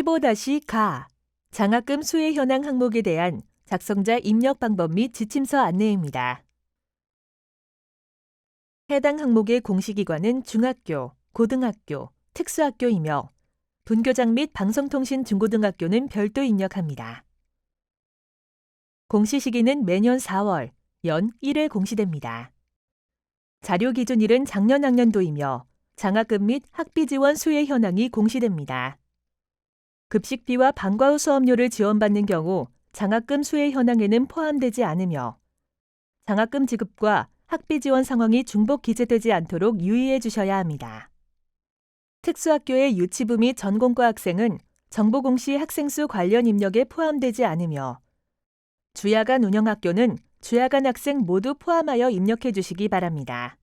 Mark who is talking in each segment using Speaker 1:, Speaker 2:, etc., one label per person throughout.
Speaker 1: 15-가 장학금 수혜 현황 항목에 대한 작성자 입력 방법 및 지침서 안내입니다. 해당 항목의 공시기관은 중학교, 고등학교, 특수학교이며 분교장 및 방송통신 중고등학교는 별도 입력합니다. 공시 시기는 매년 4월, 연 1회 공시됩니다. 자료 기준일은 작년 학년도이며 장학금 및 학비 지원 수혜 현황이 공시됩니다. 급식비와 방과 후 수업료를 지원받는 경우 장학금 수혜 현황에는 포함되지 않으며 장학금 지급과 학비 지원 상황이 중복 기재되지 않도록 유의해 주셔야 합니다. 특수학교의 유치부 및 전공과 학생은 정보 공시 학생 수 관련 입력에 포함되지 않으며 주야간 운영 학교는 주야간 학생 모두 포함하여 입력해 주시기 바랍니다.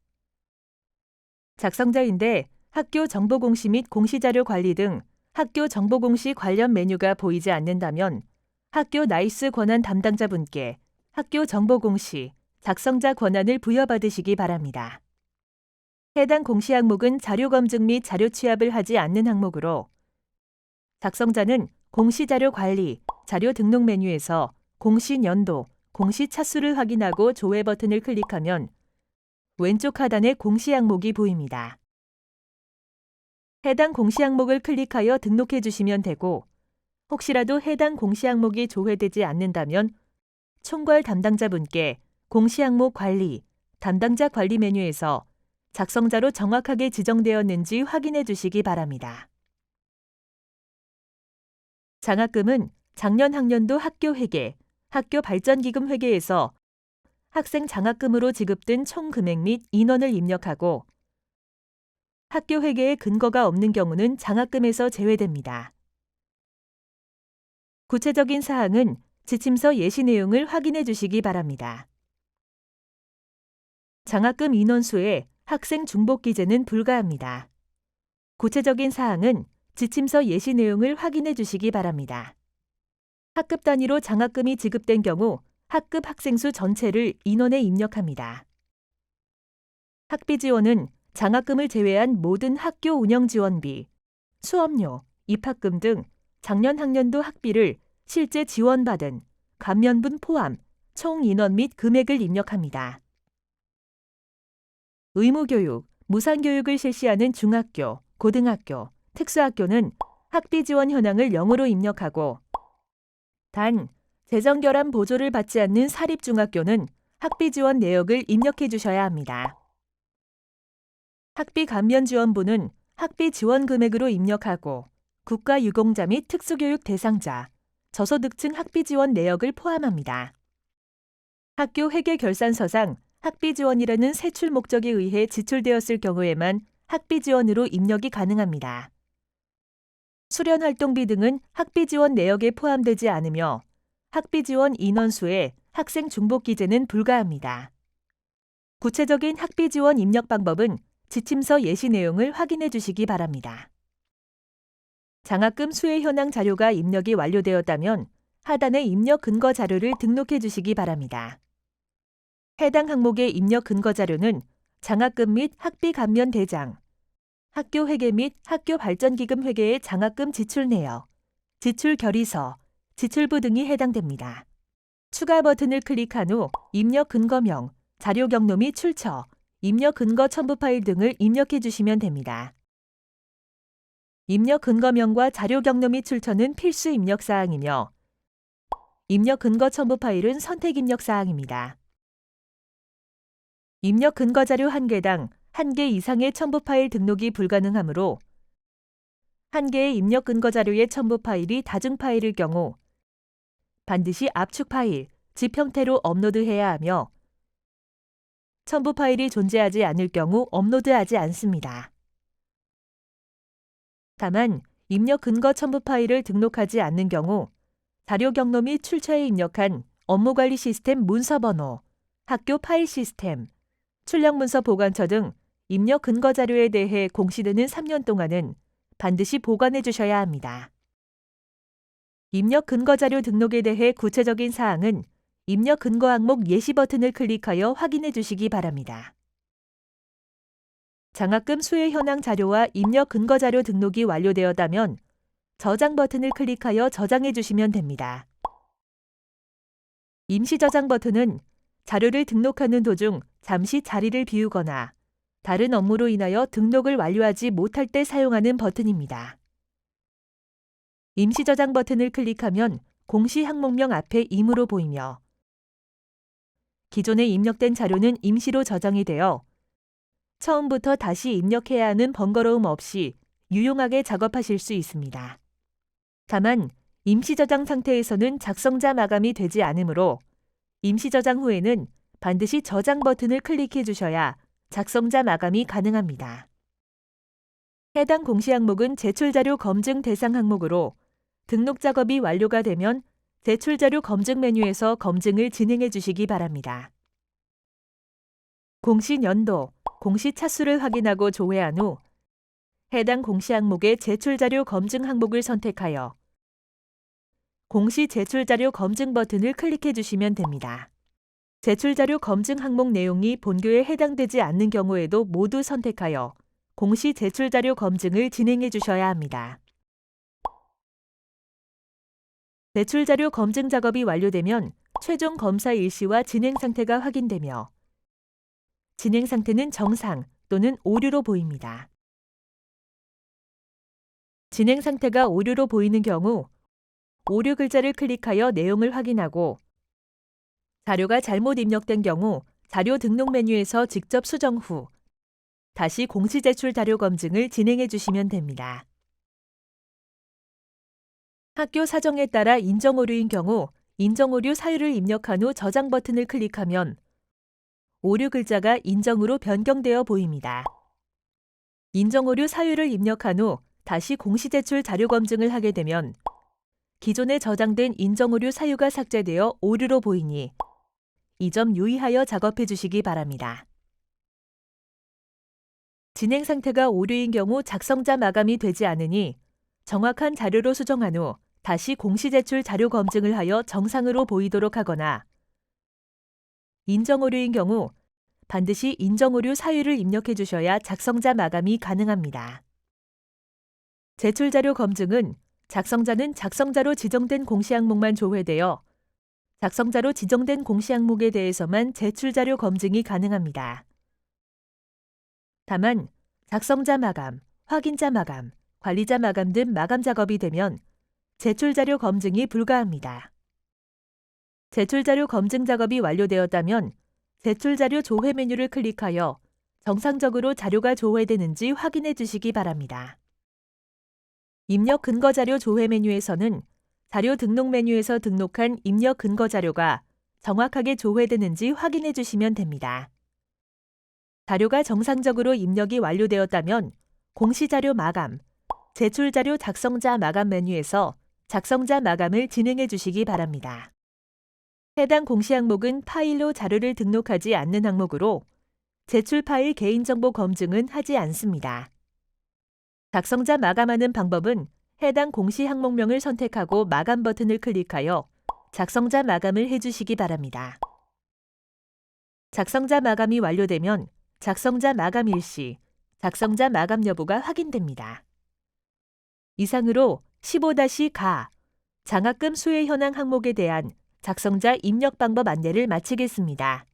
Speaker 1: 작성자인데 학교 정보 공시 및 공시자료 관리 등 학교 정보 공시 관련 메뉴가 보이지 않는다면 학교 나이스 권한 담당자분께 학교 정보 공시 작성자 권한을 부여받으시기 바랍니다. 해당 공시 항목은 자료 검증 및 자료 취합을 하지 않는 항목으로 작성자는 공시 자료 관리, 자료 등록 메뉴에서 공시 연도, 공시 차수를 확인하고 조회 버튼을 클릭하면 왼쪽 하단에 공시 항목이 보입니다. 해당 공시 항목을 클릭하여 등록해 주시면 되고 혹시라도 해당 공시 항목이 조회되지 않는다면 총괄 담당자분께 공시 항목 관리, 담당자 관리 메뉴에서 작성자로 정확하게 지정되었는지 확인해 주시기 바랍니다. 장학금은 작년 학년도 학교 회계, 학교 발전기금 회계에서 학생 장학금으로 지급된 총 금액 및 인원을 입력하고 학교 회계에 근거가 없는 경우는 장학금에서 제외됩니다. 구체적인 사항은 지침서 예시 내용을 확인해 주시기 바랍니다. 장학금 인원수에 학생 중복 기재는 불가합니다. 구체적인 사항은 지침서 예시 내용을 확인해 주시기 바랍니다. 학급 단위로 장학금이 지급된 경우 학급 학생 수 전체를 인원에 입력합니다. 학비 지원은 장학금을 제외한 모든 학교 운영 지원비, 수업료, 입학금 등 작년 학년도 학비를 실제 지원받은 감면분 포함 총 인원 및 금액을 입력합니다. 의무교육, 무상교육을 실시하는 중학교, 고등학교, 특수학교는 학비 지원 현황을 0으로 입력하고 단 재정 결함 보조를 받지 않는 사립중학교는 학비 지원 내역을 입력해 주셔야 합니다. 학비 감면 지원부는 학비 지원 금액으로 입력하고 국가 유공자 및 특수교육 대상자, 저소득층 학비 지원 내역을 포함합니다. 학교 회계 결산서상 학비 지원이라는 세출 목적에 의해 지출되었을 경우에만 학비 지원으로 입력이 가능합니다. 수련 활동비 등은 학비 지원 내역에 포함되지 않으며 학비 지원 인원수에 학생 중복 기재는 불가합니다. 구체적인 학비 지원 입력 방법은 지침서 예시 내용을 확인해 주시기 바랍니다. 장학금 수혜 현황 자료가 입력이 완료되었다면 하단의 입력 근거 자료를 등록해 주시기 바랍니다. 해당 항목의 입력 근거 자료는 장학금 및 학비 감면 대장, 학교 회계 및 학교 발전기금 회계의 장학금 지출 내역, 지출 결의서, 지출부 등이 해당됩니다. 추가 버튼을 클릭한 후 입력 근거명, 자료 경로 및 출처, 입력 근거 첨부 파일 등을 입력해 주시면 됩니다. 입력 근거명과 자료 경로 및 출처는 필수 입력 사항이며 입력 근거 첨부 파일은 선택 입력 사항입니다. 입력 근거 자료 1개당 1개 이상의 첨부 파일 등록이 불가능하므로 1개의 입력 근거 자료의 첨부 파일이 다중 파일일 경우 반드시 압축 파일, 집 형태로 업로드해야 하며 첨부 파일이 존재하지 않을 경우 업로드하지 않습니다. 다만 입력 근거 첨부 파일을 등록하지 않는 경우 자료 경로 및 출처에 입력한 업무관리 시스템 문서 번호, 학교 파일 시스템, 출력 문서 보관처 등 입력 근거 자료에 대해 공시되는 3년 동안은 반드시 보관해 주셔야 합니다. 입력 근거 자료 등록에 대해 구체적인 사항은 입력 근거 항목 예시 버튼을 클릭하여 확인해 주시기 바랍니다. 장학금 수혜 현황 자료와 입력 근거 자료 등록이 완료되었다면 저장 버튼을 클릭하여 저장해 주시면 됩니다. 임시 저장 버튼은 자료를 등록하는 도중 잠시 자리를 비우거나 다른 업무로 인하여 등록을 완료하지 못할 때 사용하는 버튼입니다. 임시 저장 버튼을 클릭하면 공시 항목명 앞에 임으로 보이며 기존에 입력된 자료는 임시로 저장이 되어 처음부터 다시 입력해야 하는 번거로움 없이 유용하게 작업하실 수 있습니다. 다만 임시 저장 상태에서는 작성자 마감이 되지 않으므로 임시 저장 후에는 반드시 저장 버튼을 클릭해 주셔야 작성자 마감이 가능합니다. 해당 공시 항목은 제출 자료 검증 대상 항목으로 등록 작업이 완료가 되면 제출 자료 검증 메뉴에서 검증을 진행해 주시기 바랍니다. 공시 연도, 공시 차수를 확인하고 조회한 후 해당 공시 항목의 제출 자료 검증 항목을 선택하여 공시 제출 자료 검증 버튼을 클릭해 주시면 됩니다. 제출 자료 검증 항목 내용이 본교에 해당되지 않는 경우에도 모두 선택하여 공시 제출 자료 검증을 진행해 주셔야 합니다. 제출 자료 검증 작업이 완료되면 최종 검사 일시와 진행 상태가 확인되며 진행 상태는 정상 또는 오류로 보입니다. 진행 상태가 오류로 보이는 경우 오류 글자를 클릭하여 내용을 확인하고 자료가 잘못 입력된 경우 자료 등록 메뉴에서 직접 수정 후 다시 공시 제출 자료 검증을 진행해 주시면 됩니다. 학교 사정에 따라 인정 오류인 경우 인정 오류 사유를 입력한 후 저장 버튼을 클릭하면 오류 글자가 인정으로 변경되어 보입니다. 인정 오류 사유를 입력한 후 다시 공시 제출 자료 검증을 하게 되면 기존에 저장된 인정 오류 사유가 삭제되어 오류로 보이니 이 점 유의하여 작업해 주시기 바랍니다. 진행 상태가 오류인 경우 작성자 마감이 되지 않으니 정확한 자료로 수정한 후 다시 공시 제출 자료 검증을 하여 정상으로 보이도록 하거나 인정 오류인 경우 반드시 인정 오류 사유를 입력해 주셔야 작성자 마감이 가능합니다. 제출 자료 검증은 작성자는 작성자로 지정된 공시 항목만 조회되어 작성자로 지정된 공시 항목에 대해서만 제출 자료 검증이 가능합니다. 다만 작성자 마감, 확인자 마감, 관리자 마감 등 마감 작업이 되면 제출 자료 검증이 불가합니다. 제출 자료 검증 작업이 완료되었다면 제출 자료 조회 메뉴를 클릭하여 정상적으로 자료가 조회되는지 확인해 주시기 바랍니다. 입력 근거 자료 조회 메뉴에서는 자료 등록 메뉴에서 등록한 입력 근거 자료가 정확하게 조회되는지 확인해 주시면 됩니다. 자료가 정상적으로 입력이 완료되었다면 공시자료 마감, 제출자료 작성자 마감 메뉴에서 작성자 마감을 진행해 주시기 바랍니다. 해당 공시 항목은 파일로 자료를 등록하지 않는 항목으로 제출 파일 개인정보 검증은 하지 않습니다. 작성자 마감하는 방법은 해당 공시 항목명을 선택하고 마감 버튼을 클릭하여 작성자 마감을 해주시기 바랍니다. 작성자 마감이 완료되면 작성자 마감 일시, 작성자 마감 여부가 확인됩니다. 이상으로 15-가 장학금 수혜 현황 항목에 대한 작성자 입력 방법 안내를 마치겠습니다.